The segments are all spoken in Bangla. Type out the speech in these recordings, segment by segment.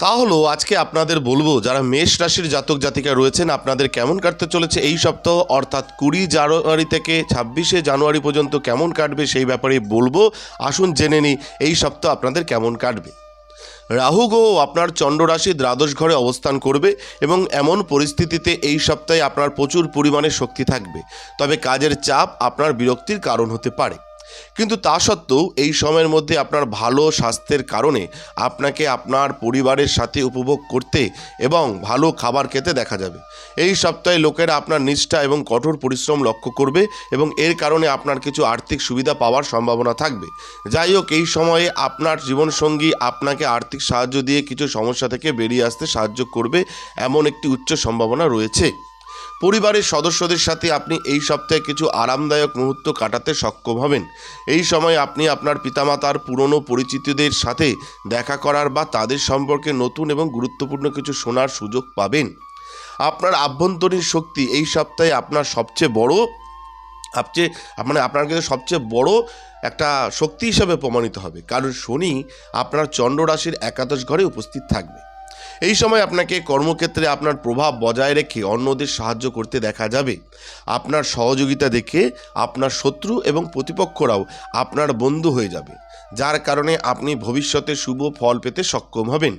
তা হলো, আজকে আপনাদের বলব, যারা মেষ রাশির জাতক জাতিকা রয়েছেন, আপনাদের কেমন কাটতে চলেছে এই সপ্তাহ? অর্থাৎ কুড়ি জানুয়ারি থেকে ছাব্বিশে জানুয়ারি পর্যন্ত কেমন কাটবে সেই ব্যাপারে বলব। আসুন জেনে নিই, এই সপ্তাহ আপনাদের কেমন কাটবে? রাহু গ্রহ আপনার চন্দ্র রাশি দ্বাদশ ঘরে অবস্থান করবে এবং এমন পরিস্থিতিতে এই সপ্তাহে আপনার প্রচুর পরিমাণে শক্তি থাকবে। তবে কাজের চাপ আপনার বিরক্তির কারণ হতে পারে। কিন্তু তা সত্ত্বেও এই সময়ের মধ্যে আপনার ভালো স্বাস্থ্যের কারণে আপনাকে আপনার পরিবারের সাথে উপভোগ করতে এবং ভালো খাবার খেতে দেখা যাবে। এই সপ্তাহে লোকেরা আপনার নিষ্ঠা এবং কঠোর পরিশ্রম লক্ষ্য করবে এবং এর কারণে আপনার কিছু আর্থিক সুবিধা পাওয়ার সম্ভাবনা থাকবে। যাই হোক, এই সময়ে আপনার জীবনসঙ্গী আপনাকে আর্থিক সাহায্য দিয়ে কিছু সমস্যা থেকে বেরিয়ে আসতে সাহায্য করবে এমন একটি উচ্চ সম্ভাবনা রয়েছে। পরিবারের সদস্যদের সাথে আপনি এই সপ্তাহে কিছু আরামদায়ক মুহূর্ত কাটাতে সক্ষম হবেন। এই সময় আপনি আপনার পিতামাতার পুরনো পরিচিতদের সাথে দেখা করার বা তাদের সম্পর্কে নতুন এবং গুরুত্বপূর্ণ কিছু শোনার সুযোগ পাবেন। আপনার আভ্যন্তরীণ শক্তি এই সপ্তাহে আপনার সবচেয়ে বড়, সবচেয়ে মানে আপনার কাছে সবচেয়ে বড় একটা শক্তি হিসাবে প্রমাণিত হবে। কারণ শনি আপনার চন্দ্র রাশির একাদশ ঘরে উপস্থিত থাকবে। এই সময় আপনাকে কর্মক্ষেত্রে আপনার প্রভাব বজায় রেখে অন্যদের সাহায্য করতে দেখা যাবে। আপনার সহযোগিতা দেখে আপনার শত্রু এবং প্রতিপক্ষরাও আপনার বন্ধু হয়ে যাবে। যার কারণে আপনি ভবিষ্যতে শুভ ফল পেতে সক্ষম হবেন।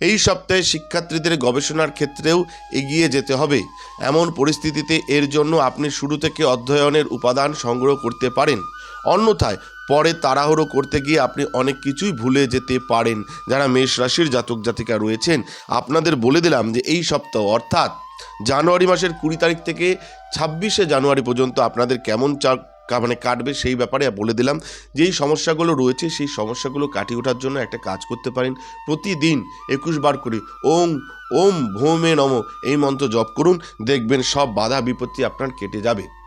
এই সপ্তাহে শিক্ষার্থীদের গবেষণার ক্ষেত্রেও এগিয়ে যেতে হবে। এমন পরিস্থিতিতে এর জন্য আপনি শুরু থেকে অধ্যয়নের উপাদান সংগ্রহ করতে পারেন। অন্যথায়, পরে তাড়াহুড়ো করতে গিয়ে আপনি অনেক কিছুই ভুলে যেতে পারেন। যারা মেষ রাশির জাতক জাতিকা রয়েছেন, আপনাদের বলে দিলাম যে এই সপ্তাহ, অর্থাৎ জানুয়ারি মাসের কুড়ি তারিখ থেকে ছাব্বিশে জানুয়ারি পর্যন্ত আপনাদের কেমন মানে কাটবে সেই ব্যাপারে বলে দিলাম, যেই সমস্যাগুলো রয়েছে সেই সমস্যাগুলো কাটিয়ে ওঠার জন্য একটা কাজ করতে পারেন। প্রতিদিন একুশ বার করে ওম ওম, ভৌমে নম এই মন্ত্র জপ করুন, দেখবেন সব বাধা বিপত্তি আপনার কেটে যাবে।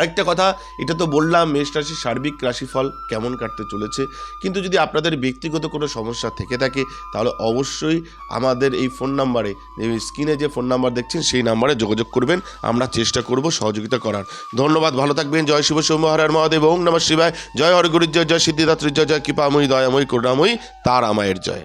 আরেকটা কথা, এটা তো বললাম, মেষ রাশির সার্বিক রাশিফল কেমন কাটতে চলেছে। কিন্তু যদি আপনাদের ব্যক্তিগত কোনো সমস্যা থেকে থাকে, তাহলে অবশ্যই আমাদের এই ফোন নাম্বারে স্ক্রিনে যে ফোন নাম্বার দেখছেন, সেই নাম্বারে যোগাযোগ করবেন। আমরা চেষ্টা করব সহযোগিতা করার। ধন্যবাদ, ভালো থাকবেন, জয় শিব, সৌম্য হরার মহাদেব, ওং নমঃ শিবায়। জয় হরগুরির জয় জয় সিদ্ধিদাত্রীর জয় জয় কৃপাময়ী, দয়াময়ী, করুণাময়ী তার আমায়ের জয়।